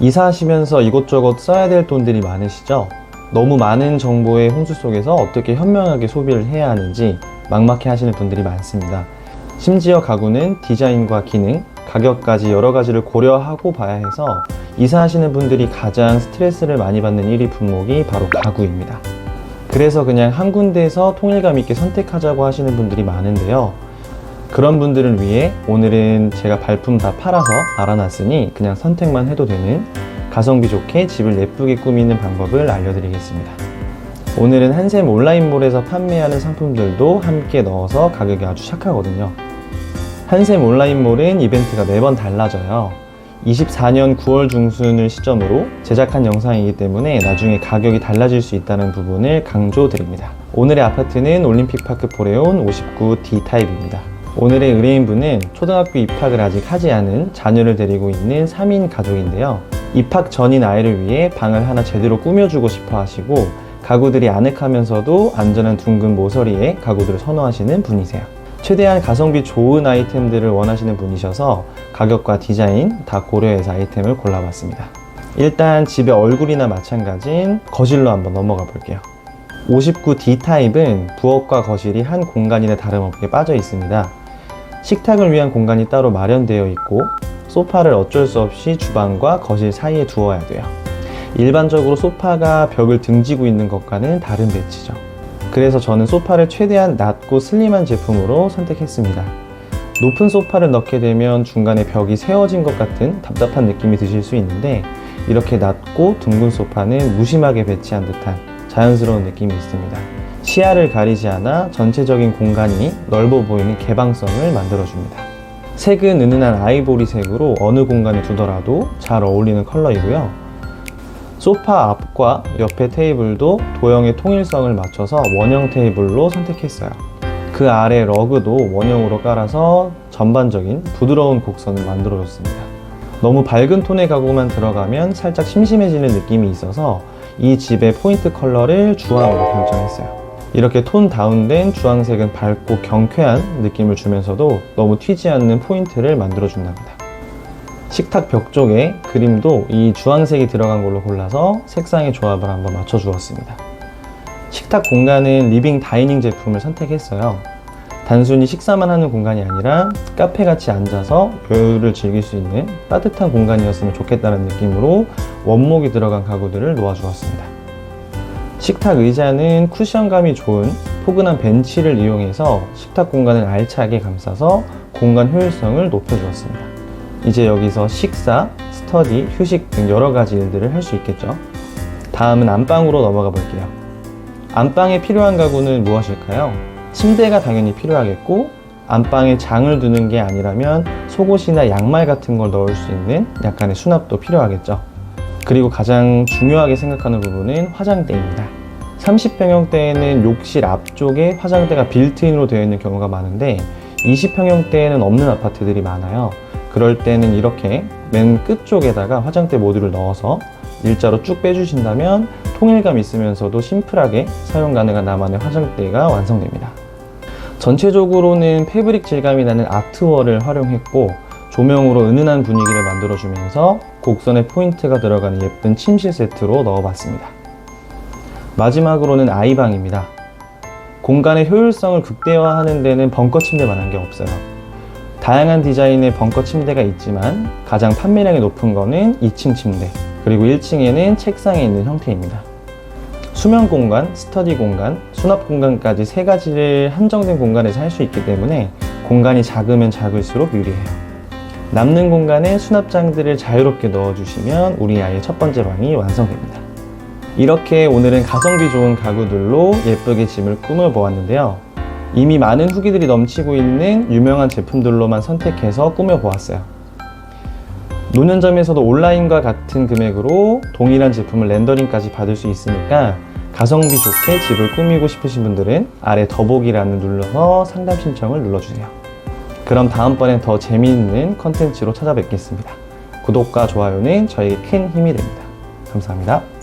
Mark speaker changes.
Speaker 1: 이사하시면서 이것저것 써야 될 돈들이 많으시죠? 너무 많은 정보의 홍수 속에서 어떻게 현명하게 소비를 해야 하는지 막막해 하시는 분들이 많습니다. 심지어 가구는 디자인과 기능, 가격까지 여러 가지를 고려하고 봐야 해서 이사하시는 분들이 가장 스트레스를 많이 받는 1위 품목이 바로 가구입니다. 그래서 그냥 한 군데에서 통일감 있게 선택하자고 하시는 분들이 많은데요. 그런 분들을 위해 오늘은 제가 발품 다 팔아서 알아놨으니 그냥 선택만 해도 되는 가성비 좋게 집을 예쁘게 꾸미는 방법을 알려드리겠습니다. 오늘은 한샘 온라인몰에서 판매하는 상품들도 함께 넣어서 가격이 아주 착하거든요. 한샘 온라인몰은 이벤트가 매번 달라져요. 24년 9월 중순을 시점으로 제작한 영상이기 때문에 나중에 가격이 달라질 수 있다는 부분을 강조드립니다. 오늘의 아파트는 올림픽파크 포레온 59 D 타입입니다. 오늘의 의뢰인분은 초등학교 입학을 아직 하지 않은 자녀를 데리고 있는 3인 가족인데요. 입학 전인 아이를 위해 방을 하나 제대로 꾸며주고 싶어 하시고 가구들이 아늑하면서도 안전한 둥근 모서리에 가구들을 선호하시는 분이세요. 최대한 가성비 좋은 아이템들을 원하시는 분이셔서 가격과 디자인 다 고려해서 아이템을 골라봤습니다. 일단 집의 얼굴이나 마찬가지인 거실로 한번 넘어가 볼게요. 59D 타입은 부엌과 거실이 한 공간이나 다름없게 빠져 있습니다. 식탁을 위한 공간이 따로 마련되어 있고 소파를 어쩔 수 없이 주방과 거실 사이에 두어야 돼요. 일반적으로 소파가 벽을 등지고 있는 것과는 다른 배치죠. 그래서 저는 소파를 최대한 낮고 슬림한 제품으로 선택했습니다. 높은 소파를 넣게 되면 중간에 벽이 세워진 것 같은 답답한 느낌이 드실 수 있는데 이렇게 낮고 둥근 소파는 무심하게 배치한 듯한 자연스러운 느낌이 있습니다. 시야를 가리지 않아 전체적인 공간이 넓어 보이는 개방성을 만들어줍니다. 색은 은은한 아이보리 색으로 어느 공간에 두더라도 잘 어울리는 컬러이고요. 소파 앞과 옆에 테이블도 도형의 통일성을 맞춰서 원형 테이블로 선택했어요. 그 아래 러그도 원형으로 깔아서 전반적인 부드러운 곡선을 만들어줬습니다. 너무 밝은 톤의 가구만 들어가면 살짝 심심해지는 느낌이 있어서 이 집의 포인트 컬러를 주황으로 결정했어요. 이렇게 톤 다운된 주황색은 밝고 경쾌한 느낌을 주면서도 너무 튀지 않는 포인트를 만들어 준답니다. 식탁 벽 쪽에 그림도 이 주황색이 들어간 걸로 골라서 색상의 조합을 한번 맞춰 주었습니다. 식탁 공간은 리빙 다이닝 제품을 선택했어요. 단순히 식사만 하는 공간이 아니라 카페 같이 앉아서 여유를 즐길 수 있는 따뜻한 공간이었으면 좋겠다는 느낌으로 원목이 들어간 가구들을 놓아 주었습니다. 식탁 의자는 쿠션감이 좋은 포근한 벤치를 이용해서 식탁 공간을 알차게 감싸서 공간 효율성을 높여주었습니다. 이제 여기서 식사, 스터디, 휴식 등 여러 가지 일들을 할 수 있겠죠. 다음은 안방으로 넘어가 볼게요. 안방에 필요한 가구는 무엇일까요? 침대가 당연히 필요하겠고, 안방에 장을 두는 게 아니라면 속옷이나 양말 같은 걸 넣을 수 있는 약간의 수납도 필요하겠죠. 그리고 가장 중요하게 생각하는 부분은 화장대입니다. 30평형대에는 욕실 앞쪽에 화장대가 빌트인으로 되어 있는 경우가 많은데 20평형대에는 없는 아파트들이 많아요. 그럴 때는 이렇게 맨 끝쪽에다가 화장대 모듈을 넣어서 일자로 쭉 빼주신다면 통일감 있으면서도 심플하게 사용 가능한 나만의 화장대가 완성됩니다. 전체적으로는 패브릭 질감이 나는 아트월을 활용했고 조명으로 은은한 분위기를 만들어주면서 곡선에 포인트가 들어가는 예쁜 침실 세트로 넣어봤습니다. 마지막으로는 아이방입니다. 공간의 효율성을 극대화하는 데는 벙커 침대만한 게 없어요. 다양한 디자인의 벙커 침대가 있지만 가장 판매량이 높은 거는 2층 침대, 그리고 1층에는 책상에 있는 형태입니다. 수면 공간, 스터디 공간, 수납 공간까지 세 가지를 한정된 공간에서 할 수 있기 때문에 공간이 작으면 작을수록 유리해요. 남는 공간에 수납장들을 자유롭게 넣어주시면 우리 아이의 첫 번째 방이 완성됩니다. 이렇게 오늘은 가성비 좋은 가구들로 예쁘게 집을 꾸며보았는데요. 이미 많은 후기들이 넘치고 있는 유명한 제품들로만 선택해서 꾸며보았어요. 노년점에서도 온라인과 같은 금액으로 동일한 제품을 렌더링까지 받을 수 있으니까 가성비 좋게 집을 꾸미고 싶으신 분들은 아래 더보기란을 눌러서 상담 신청을 눌러주세요. 그럼 다음번엔 더 재미있는 컨텐츠로 찾아뵙겠습니다. 구독과 좋아요는 저에게 큰 힘이 됩니다. 감사합니다.